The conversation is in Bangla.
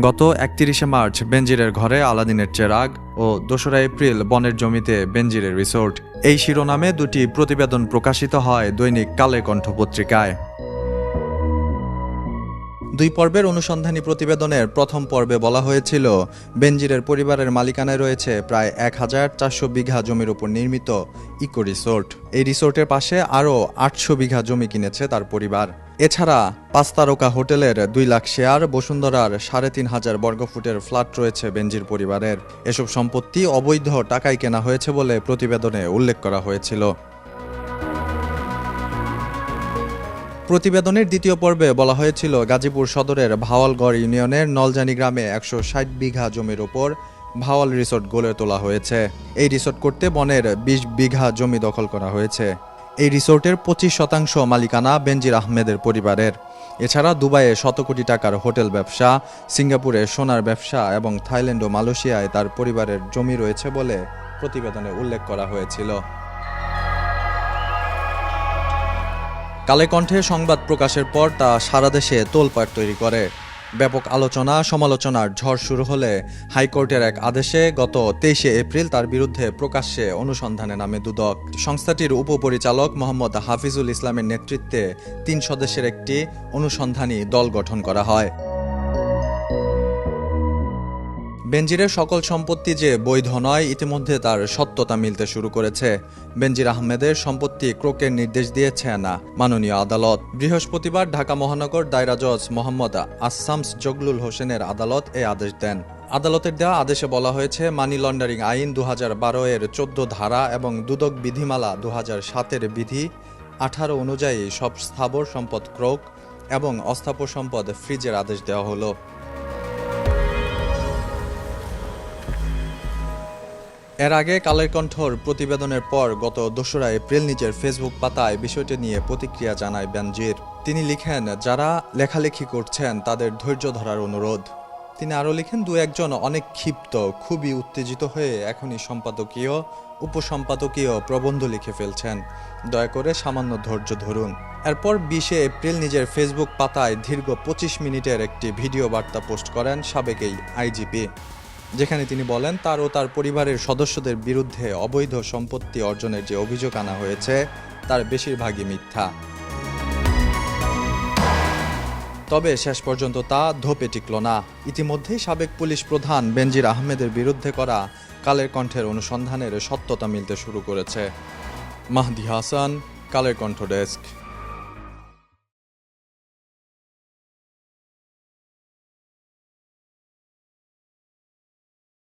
গত একত্রিশে মার্চ বেঞ্জিরের ঘরে আলাদিনের চেরাগ ও দোসরা এপ্রিল বনের জমিতে বেঞ্জিরের রিসোর্ট। এই শিরোনামে দুটি প্রতিবেদন প্রকাশিত হয় দৈনিক কালে কণ্ঠ পত্রিকায়। দুই পর্বের অনুসন্ধানী প্রতিবেদনের প্রথম পর্বে বলা হয়েছিল, বেনজিরের পরিবারের মালিকানায় রয়েছে প্রায় এক হাজার চারশো বিঘা জমির উপর নির্মিত ইকো রিসোর্ট। এই রিসোর্টের পাশে আরও আটশো বিঘা জমি কিনেছে তার পরিবার। এছাড়া পাঁচ তারকা হোটেলের দুই লাখ শেয়ার, বসুন্ধরার সাড়ে তিন হাজার বর্গফুটের ফ্ল্যাট রয়েছে বেনজির পরিবারের। এসব সম্পত্তি অবৈধ টাকায় কেনা হয়েছে বলে প্রতিবেদনে উল্লেখ করা হয়েছিল। প্রতিবেদনের দ্বিতীয় পর্বে বলা হয়েছিল, গাজীপুর সদরের ভাওয়ালগড় ইউনিয়নের নলজানি গ্রামে একশো ষাট বিঘা জমির ওপর ভাওয়াল রিসোর্ট গড়ে তোলা হয়েছে। এই রিসোর্ট করতে বনের বিশ বিঘা জমি দখল করা হয়েছে। এই রিসোর্টের পঁচিশ শতাংশ মালিকানা বেনজির আহমেদের পরিবারের। এছাড়া দুবাইয়ে শত কোটি টাকার হোটেল ব্যবসা, সিঙ্গাপুরে সোনার ব্যবসা এবং থাইল্যান্ড ও মালয়েশিয়ায় তার পরিবারের জমি রয়েছে বলে প্রতিবেদনে উল্লেখ করা হয়েছিল। কালে কণ্ঠে সংবাদ প্রকাশের পর তা সারা দেশে তোলপাড় তৈরি করে। ব্যাপক আলোচনা, সমালোচনার ঝড় শুরু হলে হাইকোর্টের এক আদেশে গত তেইশে এপ্রিল তার বিরুদ্ধে প্রকাশ্যে অনুসন্ধানে নামে দুদক। সংস্থাটির উপপরিচালক মোহাম্মদ হাফিজুল ইসলামের নেতৃত্বে তিন সদস্যের একটি অনুসন্ধানী দল গঠন করা হয়। বেনজিরের সকল সম্পত্তি যে বৈধ নয়, ইতিমধ্যে তার সত্যতা মিলতে শুরু করেছে। বেনজির আহমেদের সম্পত্তি ক্রোকের নির্দেশ দিয়েছে না মাননীয় আদালত। বৃহস্পতিবার ঢাকা মহানগর দায়রা জজ মোহাম্মদ আসামস জগলুল হোসেনের আদালত এ আদেশ দেন। আদালতের দেওয়া আদেশে বলা হয়েছে, মানি লন্ডারিং আইন দু এর চোদ্দ ধারা এবং দুদক বিধিমালা দু সাতের বিধি আঠারো অনুযায়ী সব স্থাবর সম্পদ ক্রোক এবং অস্থাবর সম্পদ ফ্রিজের আদেশ দেওয়া হলো। এর আগে কালের কণ্ঠর প্রতিবেদনের পর গত দোসরা এপ্রিল নিজের ফেসবুক পাতায় বিষয়টি নিয়ে প্রতিক্রিয়া জানায় বেনজির তিনি লিখেন, যারা লেখালেখি করছেন, তাদের ধৈর্য ধরার অনুরোধ। তিনি আরও লিখেন, দু একজন অনেক ক্ষিপ্ত, খুবই উত্তেজিত হয়ে এখনই সম্পাদকীয়, উপসম্পাদকীয় প্রবন্ধ লিখে ফেলছেন। দয়া করে সামান্য ধৈর্য ধরুন। এরপর বিশে এপ্রিল নিজের ফেসবুক পাতায় দীর্ঘ পঁচিশ মিনিটের একটি ভিডিও বার্তা পোস্ট করেন সাবেক এই আইজিপি। যেখানে তিনি বলেন, তার ও তার পরিবারের সদস্যদের বিরুদ্ধে অবৈধ সম্পত্তি অর্জনের যে অভিযোগ আনা হয়েছে, তার বেশিরভাগই মিথ্যা। তবে শেষ পর্যন্ত তা ধোপে টিকল না। ইতিমধ্যেই সাবেক পুলিশ প্রধান বেনজির আহমেদের বিরুদ্ধে করা কালের কণ্ঠের অনুসন্ধানের সত্যতা মিলতে শুরু করেছে। মাহদি হাসান, কালের কণ্ঠ ডেস্ক।